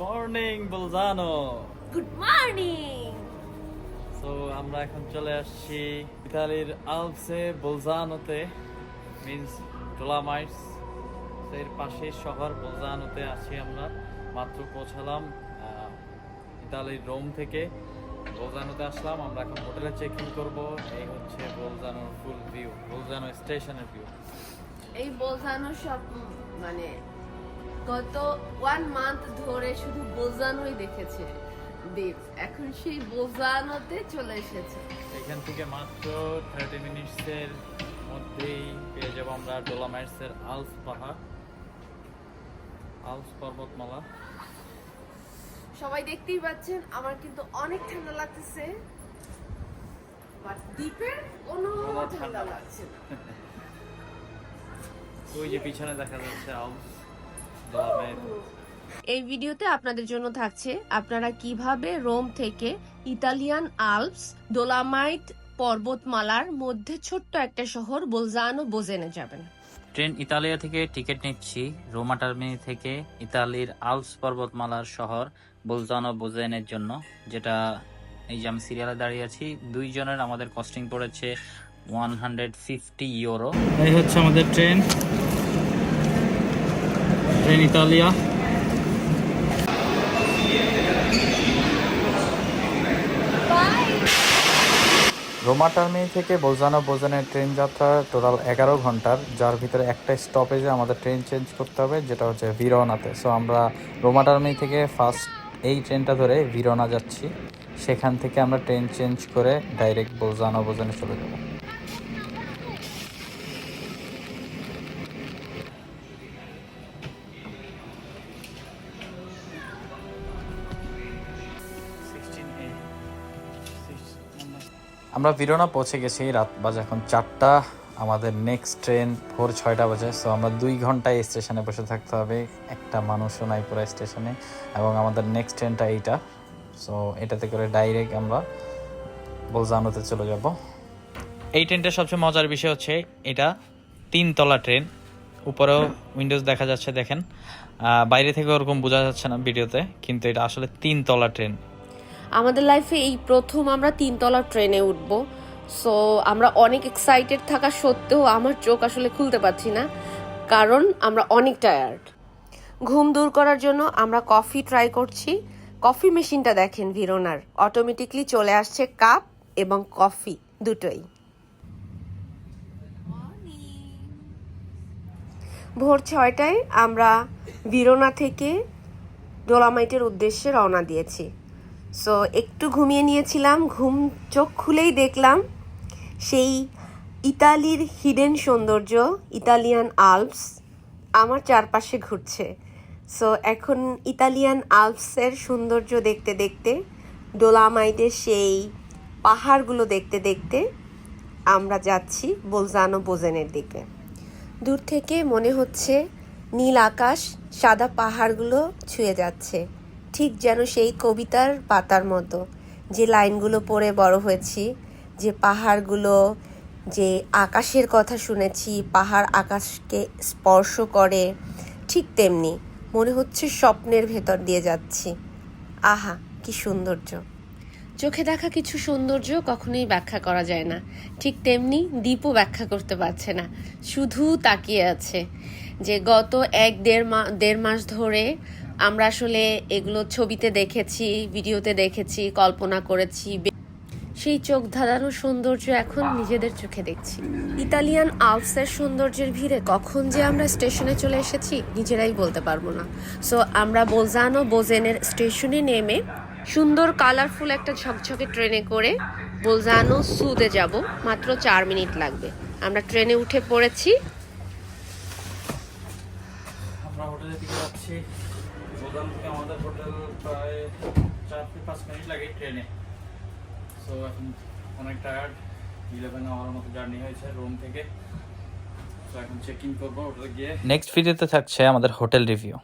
Morning Bolzano good morning so আমরা এখন চলে আসছি ইতালির আলপসে বলজানোতে মিন্স ডোলামাইটস এর পাশে শহর বলজানোতে আছি আমরা। মাত্র পৌঁছালাম ইতালির রোম থেকে। বলজানোতে আসলাম আমরা এখন হোটেলে চেক ইন করব। এই হচ্ছে বলজানোর ফুল ভিউ বলজানো স্টেশনের ভিউ এই বোঝানো সব মানে গত ওয়ান মান্থ ধরে শুধু বোঝানোই দেখেছে। দেব এখন সেই বোঝানোতে চলে এসেছে। এখান থেকে মাত্র থার্টি মিনিটসের মধ্যেই পেয়ে যাব আমরা ডোলামাইটসের আলস পাহাড় আলস পর্বতমালা। সবাই দেখতেই পাচ্ছেন আমার কিন্তু অনেক ঠান্ডা লাগতেছে বাট দ্বীপের কোনো ঠান্ডা লাগছে না। ওই যে পিছনে দেখা যাচ্ছে আলস এই ভিডিওতে আপনাদের জন্য থাকছে আপনারা কীভাবে রোম থেকে ইতালিয়ান আলপস ডোলামাইট পর্বতমালার মধ্যে ছোট্ট একটা শহর বোলজানো বোজেনে যাবেন। ট্রেন ইতালিয়া থেকে টিকিট নিচ্ছি। রোমা টার্মিনি থেকে ইতালির আলপস পর্বতমালার শহর বুলজানো বোজেনের জন্য যেটা এই যে আমি সিরিয়ালে দাঁড়িয়ে আছি দুইজনের আমাদের কস্টিং পড়েছে ওয়ান হান্ড্রেড ফিফটি ইউরো এই হচ্ছে আমাদের train. Train Italia Roma Termini থেকে বোলজানো বোজেনের ট্রেন যাত্রা টোটাল এগারো ঘণ্টার, যার ভিতরে একটা স্টপেজে আমাদের ট্রেন চেঞ্জ করতে হবে, যেটা হচ্ছে ভিরোনাতে। সো আমরা রোমা টার্মিনি থেকে ফার্স্ট এই ট্রেনটা ধরে ভিরোনা যাচ্ছি। সেখান থেকে আমরা ট্রেন চেঞ্জ করে ডাইরেক্ট বোলজানো বোজেনে চলে যাব। আমরা ভিরোনা পৌঁছে গেছি, রাত বাজে এখন চারটা, আমাদের নেক্সট ট্রেন ভোর ছয়টা বাজে সো আমরা দুই ঘন্টায় স্টেশনে বসে থাকতে হবে, একটা মানুষও নাই পুরো স্টেশনে এবং আমাদের নেক্সট ট্রেনটা এইটা সো এটাতে করে ডাইরেক্ট আমরা বোলজানোতে চলে যাব। এই ট্রেনটার সবচেয়ে মজার বিষয় হচ্ছে, এটা তিনতলা ট্রেন উপরেও উইন্ডোজ দেখা যাচ্ছে, দেখেন। বাইরে থেকে ওরকম বোঝা যাচ্ছে না ভিডিওতে, কিন্তু এটা আসলে তিনতলা ট্রেন আমাদের লাইফে এই প্রথম আমরা তিনতলা ট্রেনে উঠব। সো আমরা অনেক এক্সাইটেড থাকা সত্ত্বেও আমার চোখ আসলে খুলতে পারছি না, কারণ আমরা অনেক টায়ার্ড ঘুম দূর করার জন্য আমরা কফি ট্রাই করছি। কফি মেশিনটা দেখেন ভিরোনার অটোমেটিকলি চলে আসছে কাপ এবং কফি দুটোই। ভোর ছয়টায় আমরা ভিরোনা থেকে ডোলামাইটের উদ্দেশ্যে রওনা দিয়েছি। সো একটু ঘুমিয়ে নিয়েছিলাম, ঘুম চোখ খুলেই দেখলাম সেই ইতালির হিডেন সৌন্দর্য ইতালিয়ান আলপস আমার চারপাশে ঘুরছে। সো এখন ইতালিয়ান আলপসের সৌন্দর্য দেখতে দেখতে ডোলামাইটের সেই পাহাড়গুলো দেখতে দেখতে আমরা যাচ্ছি বোলজানো বোজেনের দিকে। দূর থেকে মনে হচ্ছে নীল আকাশ, সাদা পাহাড়গুলো ছুঁয়ে যাচ্ছে। ঠিক যেন সেই কবিতার পাতার মতো। যে লাইনগুলো পড়ে বড় হয়েছি, যে পাহাড়গুলো, যে আকাশের কথা শুনেছি, পাহাড় আকাশকে স্পর্শ করে, ঠিক তেমনি মনে হচ্ছে স্বপ্নের ভেতর দিয়ে যাচ্ছি। আহা, কি সৌন্দর্য। চোখে দেখা কিছু সৌন্দর্য কখনোই ব্যাখ্যা করা যায় না। ঠিক তেমনি দীপও ব্যাখ্যা করতে পারছে না। শুধু তাকিয়ে আছে যে গত এক দেড় মা, দেড় মাস ধরে আমরা আসলে এগুলো ছবিতে দেখেছি, ভিডিওতে দেখেছি, কল্পনা করেছি। সেই চোখ ধাঁধানো সৌন্দর্য এখন নিজেদের চোখে দেখছি। ইতালিয়ান আলপসের সৌন্দর্যের ভিড়ে কখন যে আমরা স্টেশনে চলে এসেছি, নিজেরাই বলতে পারব না। সো আমরা বোলজানো বোজেনের স্টেশনে নেমে সুন্দর কালারফুল একটা ঝকঝকে ট্রেনে করে বোলজানো সুদে যাব। মাত্র চার মিনিট লাগবে। আমরা ট্রেনে উঠে পড়েছি। বোদাম থেকে আমাদের হোটেল প্রায় চার থেকে পাঁচ মিনিট লাগে ট্রেনে। সো এখন অনেক টায়ার্ড ইলেভেন আওয়ার মতো জার্নি হয়েছে রুম থেকে। তো এখন চেক ইন করব হোটেলে গিয়ে। নেক্সট ভিডিওতে থাকছে আমাদের হোটেল রিভিউ